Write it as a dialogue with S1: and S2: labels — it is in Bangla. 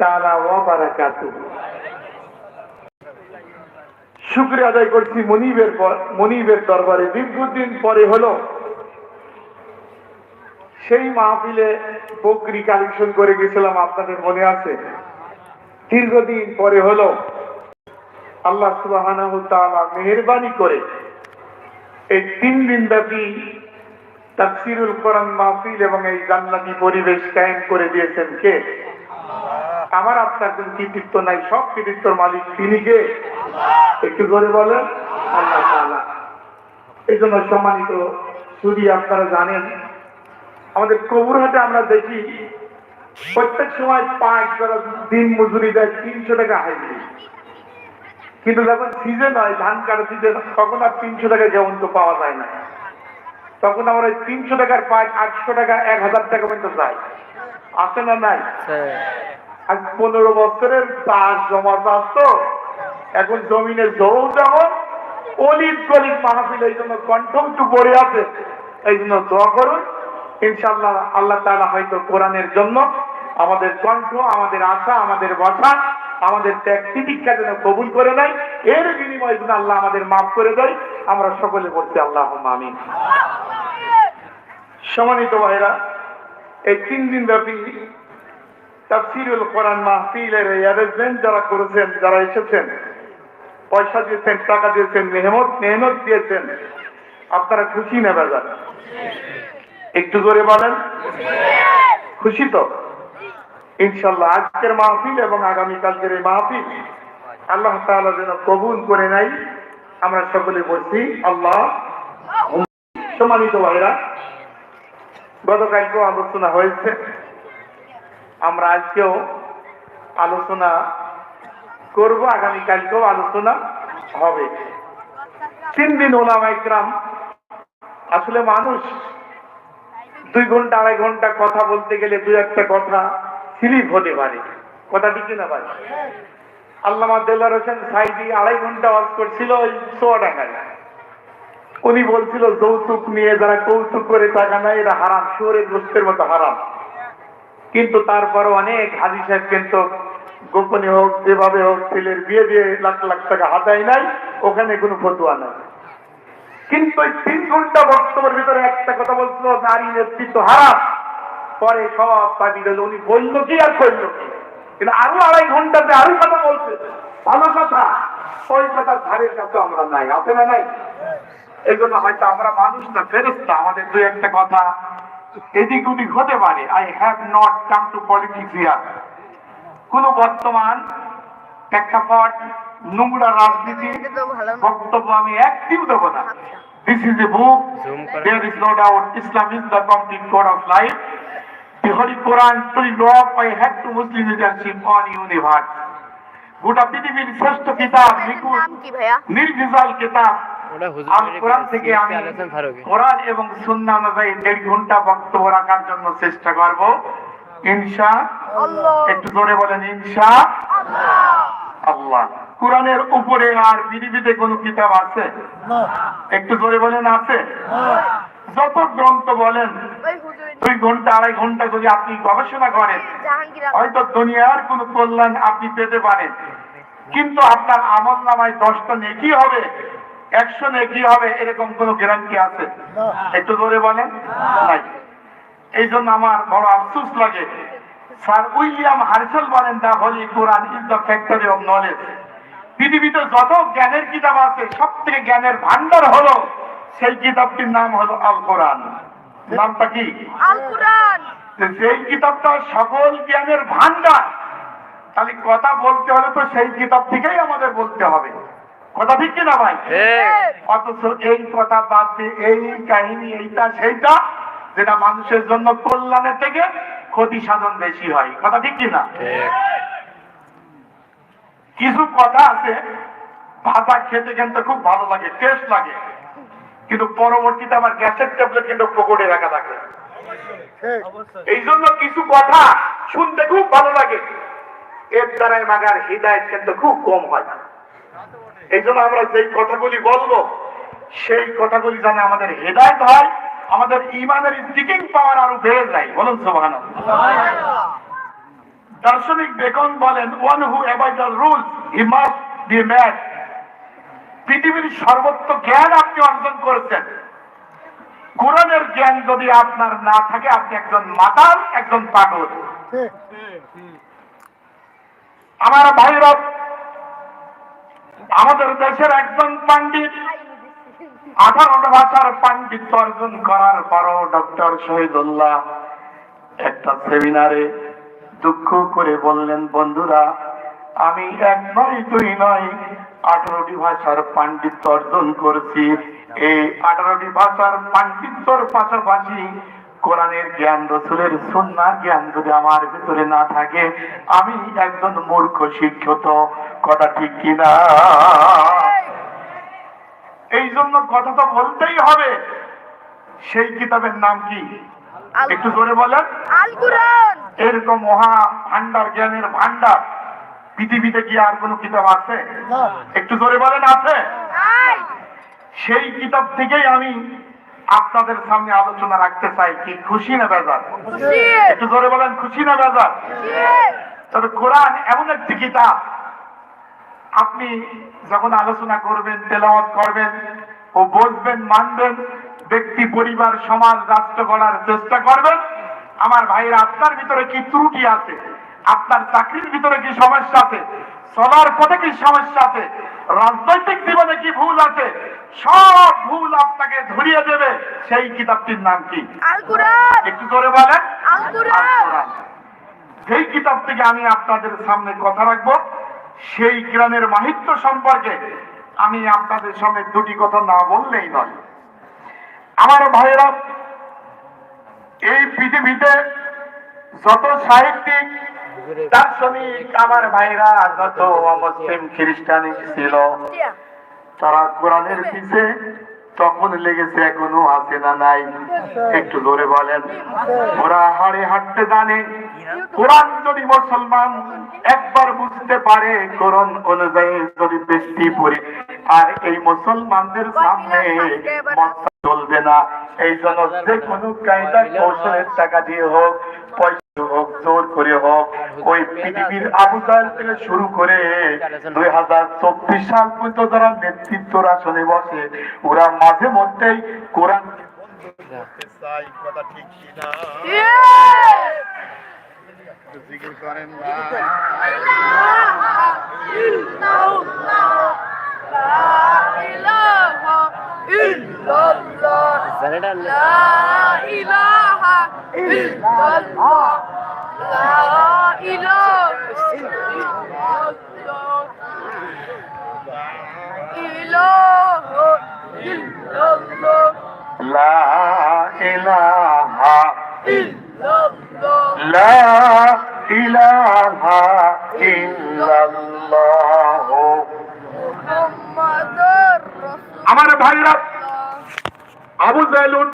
S1: তাআলা আদায় করছি মনিবের মনিবের দরবারে। দীর্ঘদিন পরে হলো সেই মাহফিলে বকরি কালেকশন করে গেছিলাম, আপনাদের মনে আছে? দীর্ঘদিন পরে হলো আল্লাহ তাআলা মেহেরবানি করে এই তিন দিন ব্যাপী তাফসিরুল কোরআন মাহফিল এবং এই জান্নাতি পরিবেশ কায়েম করে দিয়েছেন কে? আমার আপনার কোন কৃতিত্ব নাই, সব কৃতিত্বর মালিক, তিনি কে? একটু করে বলেন। আল্লাহ এই জন্য সম্মানিত শুধু আপনারা জানেন, আমাদের কবুরহাটে আমরা দেখি, প্রত্যেক সময় পাঁচ যারা দিন মজুরি দেয় তিনশো টাকা হাইলি। কিন্তু যখন সিজন হয়, ধান কাটা সিজন তখন আর তিনশো টাকা যেমন তো পাওয়া যায় না। তখন আমরা তিনশো টাকার পাঁচ, আটশো টাকা, এক হাজার টাকা পর্যন্ত চাই। আছে না নাই? আজ পনেরো বছরের চাষ জমা চাষ তো এখন জমিনে জৌ যেমন অলিত গলিত মাহফিল এই জন্য কণ্ঠ একটু পড়ে আছে। এই জন্য দোয়া করুন। ইনশাল্লাহ আল্লাহ তাআলা হয়তো কোরআনের জন্য আমাদের কণ্ঠ, আমাদের আশা, আমাদের বসা আমাদের ত্যাগ তিতিক্ষা যেন কবুল করে নেয়। এর বিনিময়ে যেন আল্লাহ আমাদের মাফ করে দেয়। আমরা সকলে বলছি আল্লাহ আমিন। সম্মানিত ভাইরা এই তিন দিন ব্যাপী তাফসিরুল কোরআন মাহফিলের অ্যারেঞ্জমেন্ট যারা করেছেন, যারা এসেছেন, পয়সা দিয়েছেন, টাকা দিয়েছেন, মেহনত মেহনত দিয়েছেন, আপনারা খুশি না বাজার? একটু করে বলেন। খুশি তো? ইনশাল্লাহ, আজকের মাহফিল এবং আগামীকালকের এই মাহফিল আল্লাহ তাআলা যেন কবুল করে নাই আমরা সকলে বলছি, আল্লাহ। সম্মানিত ভাইরা, গতকালকেও আলোচনা হয়েছে। আমরা আজকেও আলোচনা করব, আগামীকালকেও আলোচনা হবে। তিন দিন ওলামা আসলে মানুষ দুই ঘণ্টা, আড়াই ঘণ্টা কথা বলতে গেলে দুই একটা কথা স্লিপ হতে পারে। কথা ঠিক না ভাই? আল্লামা দেলার হোসেন সাইদি আড়াই ঘণ্টা ওয়াজ করছিল ওই টাকায় উনি বলছিল, যৌতুক নিয়ে যারা কৌতুক করে টাকা নেয়, এরা হারাম। শুয়োরের গোষ্ঠের মতো হারাম। কিন্তু তারপর অনেক হাজি সাহেব কিন্তু গোপনে হোক, যেভাবে হোক, ছেলের বিয়ে দিয়ে লাখ লাখ টাকা হাতায় নাই, ওখানে কোনো ফতুয়া নাই। কিন্তু ওই তিন ঘণ্টা বক্তব্যের ভিতরে একটা কথা বলছিল, নারী নেতৃত্ব হারাম। পরে সব দাবি দিল, উনি বলল কি আর করল কিন্তু আরও আড়াই ঘন্টাতে আরও কথা বলছে। ভালো কথা ওই কথা ধারের কাছে আমরা নাই, আছে না নাই? এই জন্য হয়তো আমরা মানুষ না ফেরত আমাদের দু একটা কথা এদিক ওদিক হতে পারে। I have not come to politics here কোন বর্তমান প্রেক্ষাপট নোংরা রাজনীতি বক্তব্য আমি একটিও দেবো না। This is a book there is no doubt Islam is the complete code of life The Holy Quran to law by head to Muslim leadership on universe. গোটা পৃথিবীর শ্রেষ্ঠ কিতাব নির্বিজাল কিতাব। কোরআন থেকে আমি কোরআন এবং সুন্নাহ অনুযায়ী দেড় ঘণ্টা বক্তব্য রাখার জন্য চেষ্টা করব। ইনশা একটু জোরে বলেন ইনশা আল্লাহ। কোরআনের উপরে আর বিধিবিধে কোন কিতাব আছে? একটু জোরে বলেন আছে? যত গ্রন্থ বলেন দুই ঘণ্টা আড়াই ঘণ্টা যদি আপনি গবেষণা করেন হয়তো দুনিয়ার কোন কল্যাণ আপনি পেতে পারেন। কিন্তু আপনার আমল নামায় দশটা নেকি হবে। একশো নেকি হবে এরকম কোন গ্যারান্টি আছে? একটু ধরে বলেন। নাই। এই জন্য আমার বড় আফসোস লাগে। স্যার উইলিয়াম হার্সেল বলেন the holy Quran is the factory of knowledge পৃথিবীতে যত জ্ঞানের কিতাব আছে সব থেকে জ্ঞানের ভান্ডার হলো সেই কিতাবটির নাম হলো আল কোরআন। নামটা কি?
S2: আল কোরআন।
S1: সেই কিতাবটা সকল জ্ঞানের ভান্ডার তাহলে কথা বলতে হলে তো সেই কিতাব থেকেই আমাদের বলতে হবে। কথা ঠিক কিনা ভাই? অথচ এই কথা বাদ দিয়ে এই কাহিনী এইটা সেইটা যেটা মানুষের জন্য কল্যাণের থেকে ক্ষতি সাধন বেশি হয়। কথা ঠিক কিনা? কিছু কথা আছে ভাষা খেতে কিন্তু খুব ভালো লাগে টেস্ট লাগে। কিন্তু পরবর্তীতে আবার গ্যাসের ট্যাবলেট কিন্তু পকেটে রাখা থাকে। এই জন্য কিছু কথা শুনতে খুব ভালো লাগে। এর দ্বারাই মাগার হৃদায়ত কিন্তু খুব কম হয়। এই জন্য আমরা যেই কথাগুলি বলব সেই কথাগুলি যেন আমাদের হেদায়ত হয় আমাদের ইমানের স্টিকিং পাওয়ার আরও বেড়ে যায়। বলুন সোভান দার্শনিক বেকন বলেন one who avoid the rules he must be mad. পৃথিবীর সর্বত্র জ্ঞান আপনি অর্জন করেছেন। কোরআনের জ্ঞান যদি আপনার না থাকে আপনি একজন মাতাল একজন পাগল। আমার ভাইরা আমাদের দেশের একজন পাণ্ডিত আঠারোটা ভাষার পাণ্ডিত্য অর্জন করার পরও ডক্টর শহীদুল্লাহ একটা সেমিনারে দুঃখ করে বললেন, বন্ধুরা, আমি এক নয়, দুই নয় আঠারোটি ভাষার পাণ্ডিত্য অর্জন করেছি। এই আঠারোটি ভাষার পাণ্ডিত্যর পাশাপাশি কোরআনের জ্ঞান রসুলের সন্ন্যার জ্ঞান যদি আমার ভিতরে না থাকে আমি একজন মূর্খ শিক্ষিত। কথা ঠিক কিনা? এই জন্য কথা তো বলতেই হবে। সেই কিতাবের নাম কি? একটু জোরে বলেন। এরকম মহা ভান্ডার জ্ঞানের ভান্ডার পৃথিবীতে কি আর কোনো কিতাব আছে? একটু জোরে বলেন আছে? সেই কিতাব থেকেই আমি আপনাদের সামনে আলোচনা রাখতে চাই কি খুশি না বেজার? একটু জোরে বলেন খুশি না বেজার? তবে কোরআন এমন একটি কিতাব আপনি যখন আলোচনা করবেন তেলাওয়াত করবেন ও বসবেন মানবেন ব্যক্তি পরিবার সমাজ রাষ্ট্র গড়ার চেষ্টা করবেন আমার ভাইরা আপনার ভিতরে কি ত্রুটি আছে? আপনার চাকরির ভিতরে কি সমস্যা আছে? চলার পথে কি সমস্যা আছে? রাজনৈতিক জীবনে কি ভুল আছে? সব ভুল আপনাকে ধরিয়ে দেবে। সেই কিতাবটির নাম কি? একটু জোরে বলেন। সেই কিতাব থেকে আমি আপনাদের সামনে কথা রাখব। সেই গ্রামের মাহিত্য সম্পর্কে আমি আপনাদের সামনে দুটি কথা না বললেই নয়। আমার ভাইয়েরা এই পৃথিবীতে যত সাহিত্যিক দার্শনিক আমার ভাইরা যত অমুসলিম খ্রিস্টান ছিল তারা কোরআনের পিছে তখন লেগেছে এখনও আছে না নাই। একটু জোরে বলেন। ওরা হাড়ে হাঁটতে জানে। কোরআন যদি মুসলমান একবার বুঝতে পারে কোরআন অনুযায়ী যদি বৃষ্টি পড়ে আর এই মুসলমানদের সামনে চলবে না। এই জন্য যে কোনো কায়দা কৌশলের টাকা দিয়ে হোক পয়সা হোক জোর করে হোক ওই পৃথিবীর আবু জাহেল থেকে শুরু করে দুই হাজার চব্বিশ সাল পর্যন্ত যারা নেতৃত্বর আসনে বসে ওরা মাঝে মধ্যেই কোরআন কথা ঠিক কিনা জিকির করেন আমার ভাইরা আবু জাহেল